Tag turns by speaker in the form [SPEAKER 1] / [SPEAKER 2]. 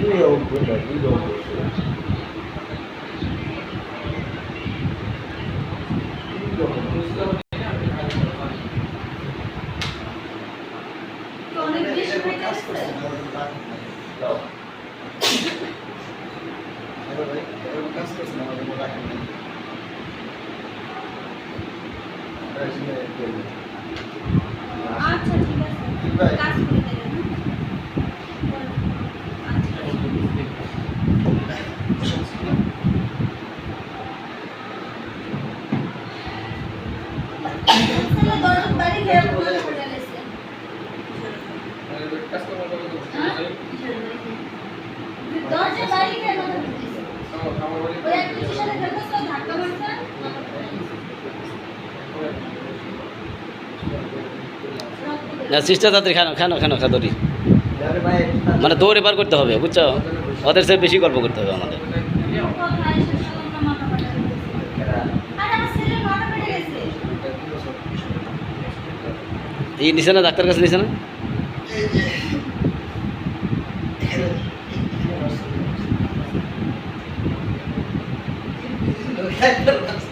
[SPEAKER 1] দুই অঙ্ক না দুই অঙ্ক
[SPEAKER 2] অনেক বেশি হয়ে গেছে আচ্ছা ঠিক আছে। কাজ করে দেবেন
[SPEAKER 3] সিস্টার তাদের খানো খানো খানো খাদরি মানে দৌড়ে পার করতে হবে, বুঝছ? ওদের সে বেশি গল্প করতে হবে আমাদের। এই নিছে না ডাক্তার কাছে নিছে না
[SPEAKER 1] Gracias.